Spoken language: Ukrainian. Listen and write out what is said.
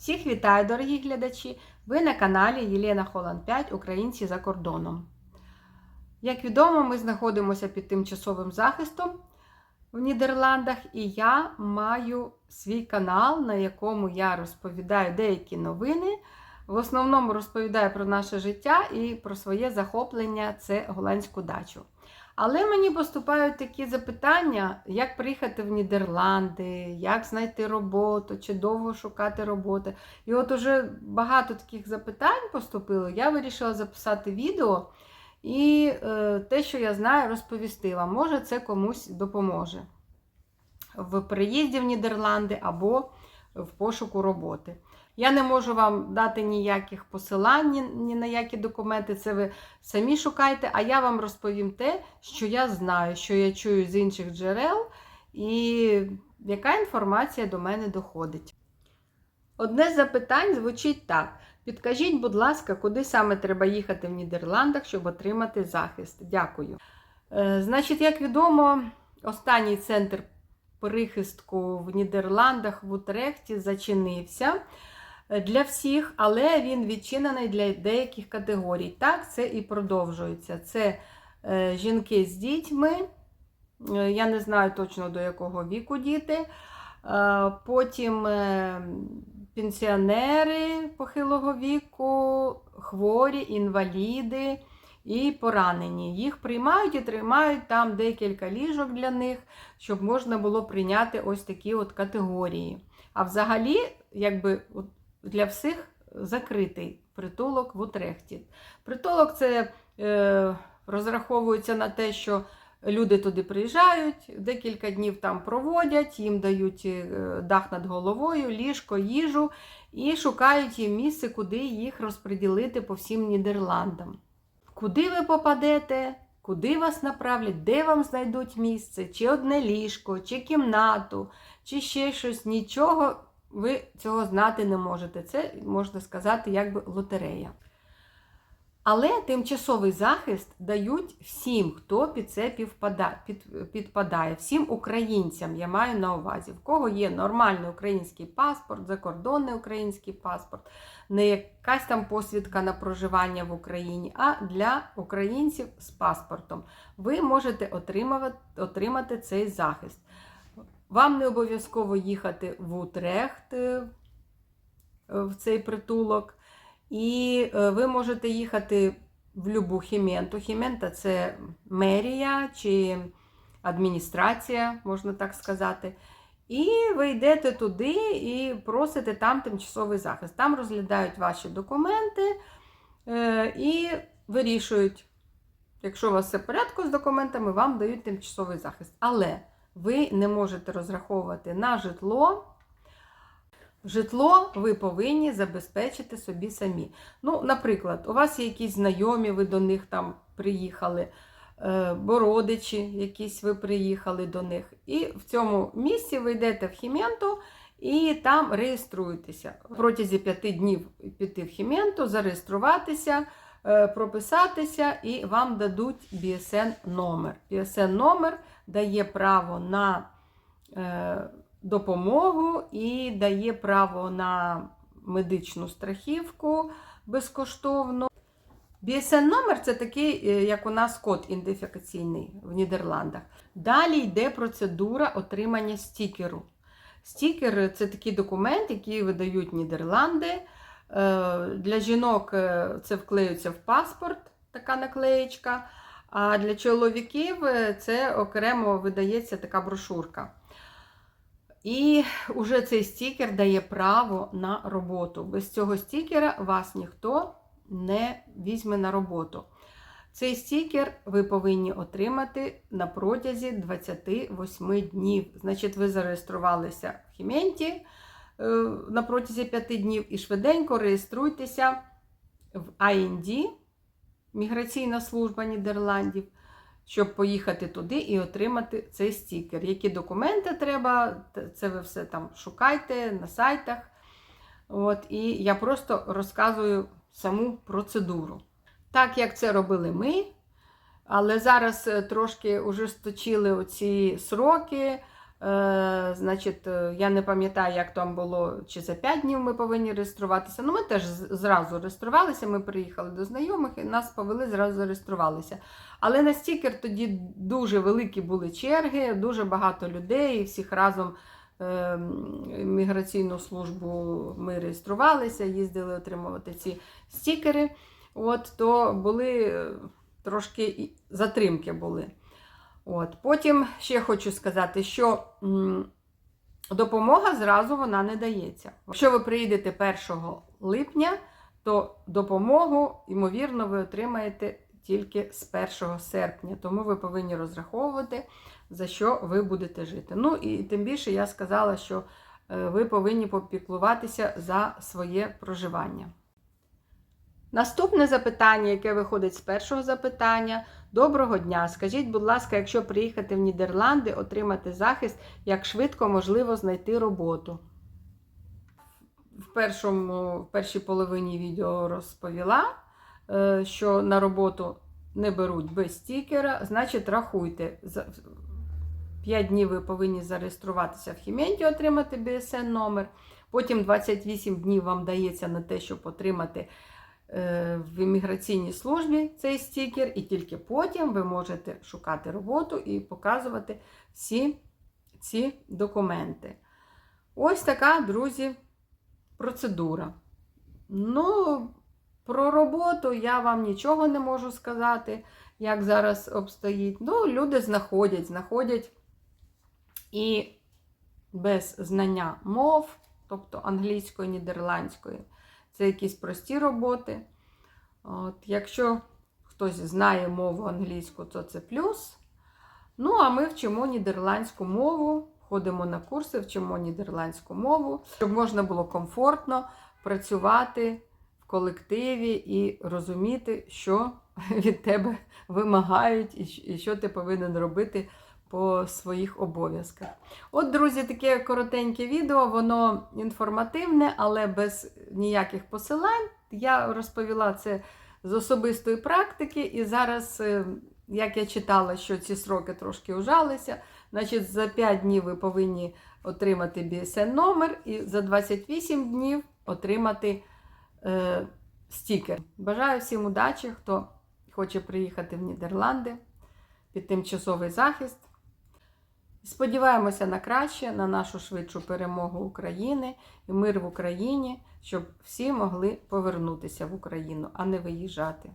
Всіх вітаю, дорогі глядачі! Ви на каналі Єлена Холланд 5 Українці за кордоном. Як відомо, ми знаходимося під тимчасовим захистом в Нідерландах, і я маю свій канал, на якому я розповідаю деякі новини. В основному розповідаю про наше життя і про своє захоплення це голландську дачу. Але мені поступають такі запитання, як приїхати в Нідерланди, як знайти роботу, чи довго шукати роботи. І от уже багато таких запитань поступило. Я вирішила записати відео і е, те, що я знаю, розповісти вам. Може, це комусь допоможе в приїзді в Нідерланди або в пошуку роботи. Я не можу вам дати ніяких посилань, ні, на які документи, це ви самі шукайте, а я вам розповім те, що я знаю, що я чую з інших джерел, і яка інформація до мене доходить. Одне з запитань звучить так: підкажіть, будь ласка, куди саме треба їхати в Нідерландах, щоб отримати захист? Дякую. Е, значить, як відомо, останній центр прихистку в Нідерландах в Утрехті зачинився для всіх, але він відчинений для деяких категорій. Так, це і продовжується. Це е, жінки з дітьми. Е, Я не знаю точно до якого віку діти. Е, Потім е, пенсіонери похилого віку, хворі, інваліди і поранені. Їх приймають і тримають там декілька ліжок для них, щоб можна було прийняти ось такі от категорії. А взагалі, якби для всіх закритий притулок в Утрехті. Притулок це е, розраховується на те, що люди туди приїжджають, декілька днів там проводять, їм дають е, дах над головою, ліжко, їжу і шукають їм місце, куди їх розподілити по всім Нідерландам. Куди ви попадете? Куди вас направлять, де вам знайдуть місце, чи одне ліжко, чи кімнату, чи ще щось, нічого ви цього знати не можете. Це, можна сказати, якби лотерея. Але тимчасовий захист дають всім, хто під це підпадає, всім українцям, я маю на увазі, в кого є нормальний український паспорт, закордонний український паспорт, не якась там посвідка на проживання в Україні, а для українців з паспортом. Ви можете отримати, отримати цей захист. Вам не обов'язково їхати в Утрехт е, в цей притулок. І е, ви можете їхати в любу хіменту. Хімента це мерія чи адміністрація, можна так сказати. І ви йдете туди і просите там тимчасовий захист. Там розглядають ваші документи е, і вирішують, якщо у вас все в порядку з документами, вам дають тимчасовий захист. Але ви не можете розраховувати на житло. Житло ви повинні забезпечити собі самі. Ну, Наприклад, у вас є якісь знайомі, ви до них там приїхали, е, бо родичі, якісь ви приїхали до них. І в цьому місці ви йдете в Хіменту і там реєструєтеся. Протязі п'яти днів піти в Хіменту, зареєструватися, е, прописатися, і вам дадуть BSN номер. BSN номер дає право на. Допомогу і дає право на медичну страхівку безкоштовно. BSN номер це такий, е, як у нас код ідентифікаційний в Нідерландах. Далі йде процедура отримання стікеру. Стікер це такий документ, який видають Нідерланди. Е, Для жінок е, це вклеюється в паспорт, така наклеєчка. А для чоловіків це окремо видається така брошурка. І вже цей стікер дає право на роботу. Без цього стікера вас ніхто не візьме на роботу. Цей стікер ви повинні отримати на протязі 28 днів. Значить, ви зареєструвалися в Хіменті е, на протязі 5 днів і швиденько реєструйтеся в IND, Міграційна служба Нідерландів щоб поїхати туди і отримати цей стікер. Які документи треба, це ви все там шукайте на сайтах. От, І я просто розказую саму процедуру. Так як це робили ми, але зараз трошки ужесточили оці сроки. Е, значить, е, я не пам'ятаю, як там було, чи за 5 днів ми повинні реєструватися. Ну, ми теж зразу реєструвалися. Ми приїхали до знайомих і нас повели, зразу зареєструвалися. Але на стікер тоді дуже великі були черги, дуже багато людей, всіх разом е, міграційну службу ми реєструвалися, їздили отримувати ці стікери. От, то були е, трошки затримки були. От. Потім ще хочу сказати, що допомога зразу вона не дається. Якщо ви приїдете 1 липня, то допомогу, ймовірно, ви отримаєте тільки з 1 серпня. Тому ви повинні розраховувати, за що ви будете жити. Ну і тим більше я сказала, що е, ви повинні попіклуватися за своє проживання. Наступне запитання, яке виходить з першого запитання. Доброго дня. Скажіть, будь ласка, якщо приїхати в Нідерланди, отримати захист, як швидко можливо знайти роботу? В, першому, в першій половині відео розповіла, е, що на роботу не беруть без стікера, значить, рахуйте. 5 днів ви повинні зареєструватися в Хіменті, отримати BSN номер. Потім 28 днів вам дається на те, щоб отримати в імміграційній службі цей стікер, і тільки потім ви можете шукати роботу і показувати всі ці документи. Ось така, друзі, процедура. Ну, про роботу я вам нічого не можу сказати, як зараз обстоїть. Ну, люди знаходять, знаходять і без знання мов, тобто англійської, нідерландської, це якісь прості роботи. От, якщо хтось знає мову англійську, то це плюс. Ну, а ми вчимо нідерландську мову, ходимо на курси, вчимо нідерландську мову, щоб можна було комфортно працювати в колективі і розуміти, що від тебе вимагають, і що ти повинен робити по своїх обов'язках. От, друзі, таке коротеньке відео, воно інформативне, але без ніяких посилань. Я розповіла це з особистої практики, і зараз, е, як я читала, що ці сроки трошки ужалися, значить, за 5 днів ви повинні отримати BSN номер і за 28 днів отримати е, стікер. Бажаю всім удачі, хто хоче приїхати в Нідерланди під тимчасовий захист. Сподіваємося на краще, на нашу швидшу перемогу України і мир в Україні, щоб всі могли повернутися в Україну, а не виїжджати.